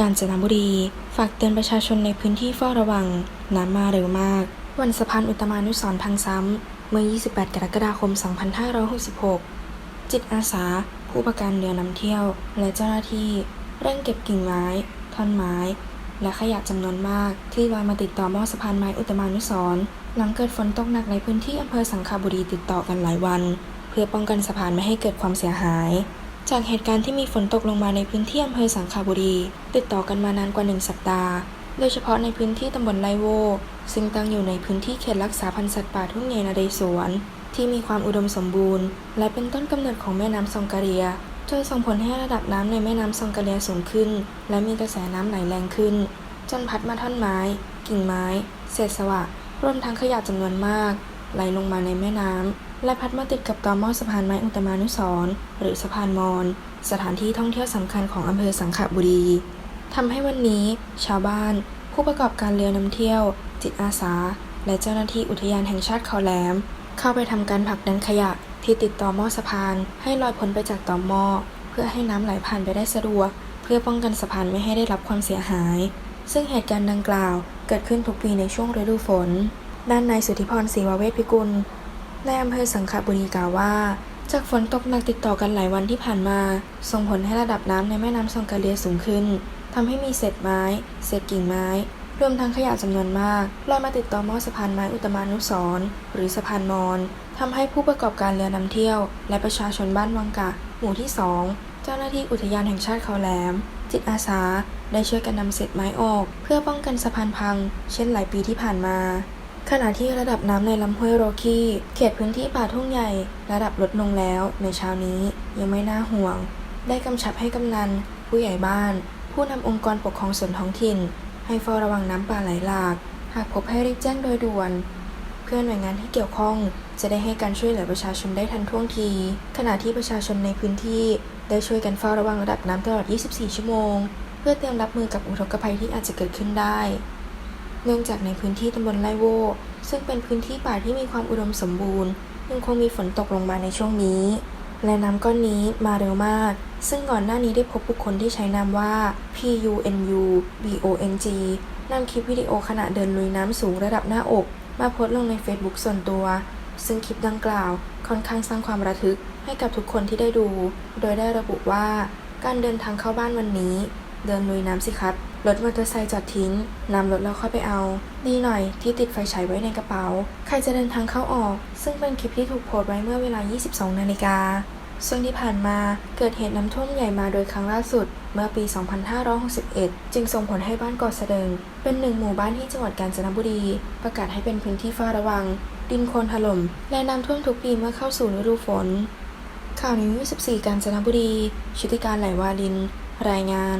กาญจนบุรี ฝากเตือนประชาชนในพื้นที่เฝ้าระวัง น้ำมาเร็วมาก วันสะพานอุตมานุสร์พังซ้ำ เมื่อ 28 กรกฎาคม 2566 จิตอาสา ผู้ประกันเรือนำเที่ยว และเจ้าหน้าที่ เร่งเก็บกิ่งไม้ ท่อนไม้ และขยะจำนวนมาก ที่ลอยมาติดต่อหม้อสะพานไม้อุตมานุสร์หลังเกิดฝนตกหนักในพื้นที่อำเภอสังขบุรีติดต่อกันหลายวัน เพื่อป้องกันสะพานไม่ให้เกิดความเสียหาย จากเหตุการณ์ที่มีฝนตกลงมาในพื้นที่อำเภอสังขบุรี ติดต่อกันมานานกว่าหนึ่งสัปดาห์ โดยเฉพาะในพื้นที่ตำบลไลโว ซึ่งตั้งอยู่ในพื้นที่เขตรักษาพันธุ์สัตว์ป่าทุ่งใหญ่นเรศวรที่มีความอุดมสมบูรณ์ และเป็นต้นกำเนิดของแม่น้ำซองกะเรียจนส่งผลให้ระดับน้ำในแม่น้ำซองกะเรียสูงขึ้น และมีกระแสน้ำไหลแรงขึ้น จนพัดมาท่อนไม้ กิ่งไม้ เศษสวะรวมทั้งขยะจำนวนมาก ไหลลงมาในแม่น้ำ และพัดมาติดกับตอหม้อสะพานไม้อุตมานุสรหรือสะพานมอญสถานที่ท่องเที่ยวสำคัญของอำเภอสังขบุรีทำให้วันนี้ ชาวบ้าน ผู้ประกอบการเรือนำเที่ยว จิตอาสา และเจ้าหน้าที่อุทยานแห่งชาติเขาแหลม เข้าไปทำการผลักดันขยะที่ติดต่อหม้อสะพาน ให้ลอยพ้นไปจากต่อหม้อเพื่อให้น้ำไหลผ่านไปได้สะดวก เพื่อป้องกันสะพานไม่ให้ได้รับความเสียหาย ซึ่งเหตุการณ์ดังกล่าว เกิดขึ้นทุกปีในช่วงฤดูฝน ด้านนายสุทธิพรศรีวเวชพิกุล ในอำเภอสังขบุรีกล่าวว่า จากฝนตกหนักติดต่อกันหลายวันที่ผ่านมา ส่งผลให้ระดับน้ำในแม่น้ำซองกาเลียสูงขึ้นทำให้มีเศษไม้ เศษกิ่งไม้รวมทั้งขยะจำนวนมากลอยมาติดต่อหม้อสะพานไม้อุตมานุสรหรือสะพานมอญทำให้ผู้ประกอบการเรือนำเที่ยว และประชาชนบ้านวังกะ หมู่ที่ 2 เจ้าหน้าที่อุทยานแห่งชาติเขาแหลม จิตอาสา ได้ช่วยกันนำเศษไม้ออก เพื่อป้องกันสะพานพัง เช่นหลายปีที่ผ่านมา ขณะที่ระดับน้ำในลำห้วยโรคีเขตพื้นที่ป่าทุ่งใหญ่ ระดับลดลงแล้ว ในเช้านี้ยังไม่น่าห่วง ได้กำชับให้กำนัน ผู้ใหญ่บ้าน ผู้นำองค์กรปกครองส่วนท้องถิ่น ให้เฝ้าระวังน้ำป่าไหลหลาก หากพบให้รีบแจ้งโดยด่วน เพื่อหน่วยงานที่เกี่ยวข้องจะได้ให้การช่วยเหลือประชาชนได้ทันท่วงที ขณะที่ประชาชนในพื้นที่ได้ช่วยกันเฝ้าระวังระดับน้ำตลอด 24 ชั่วโมง เพื่อเตรียมรับมือกับอุทกภัยที่อาจจะเกิดขึ้นได้ เนื่องจากในพื้นที่ตำบลไลโวซึ่งเป็นพื้นที่ป่าที่มีความอุดมสมบูรณ์ยังคงมีฝนตกลงมาในช่วงนี้ และน้ำก้อนนี้มาเร็วมาก ซึ่งก่อนหน้านี้ได้พบบุคคลที่ใช้นามว่า PUNU BONG นำคลิปวิดีโอขณะเดินลุยน้ำสูงระดับหน้าอก มาโพสต์ลงใน Facebook ส่วนตัว ซึ่งคลิปดังกล่าวค่อนข้างสร้างความระทึกให้กับทุกคนที่ได้ดู โดยได้ระบุว่า การเดินทางเข้าบ้านวันนี้ เดินลุยน้ำสิครับ รถมอเตอร์ไซค์จอดทิ้งนำรถแล้วค่อยไปเอา ดีหน่อยที่ติดไฟฉายไว้ในกระเป๋า ใครจะเดินทางเข้าออก ซึ่งเป็นคลิปที่ถูกโพสต์ไว้เมื่อเวลา 22 นาฬิกาซึ่งที่ผ่านมาเกิดเหตุน้ำท่วมใหญ่มาโดยครั้งล่าสุด เมื่อปี 2561 จึงส่งผลให้บ้านเกาะเสดิง เป็นหนึ่งหมู่บ้านที่จังหวัดกาญจนบุรี ประกาศให้เป็นพื้นที่เฝ้าระวัง ดินโคลนถล่ม และน้ำท่วมทุกปีเมื่อเข้าสู่ฤดูฝน ข่าวนิว24กาญจนบุรี ชุติการไหลวาลิน รายงาน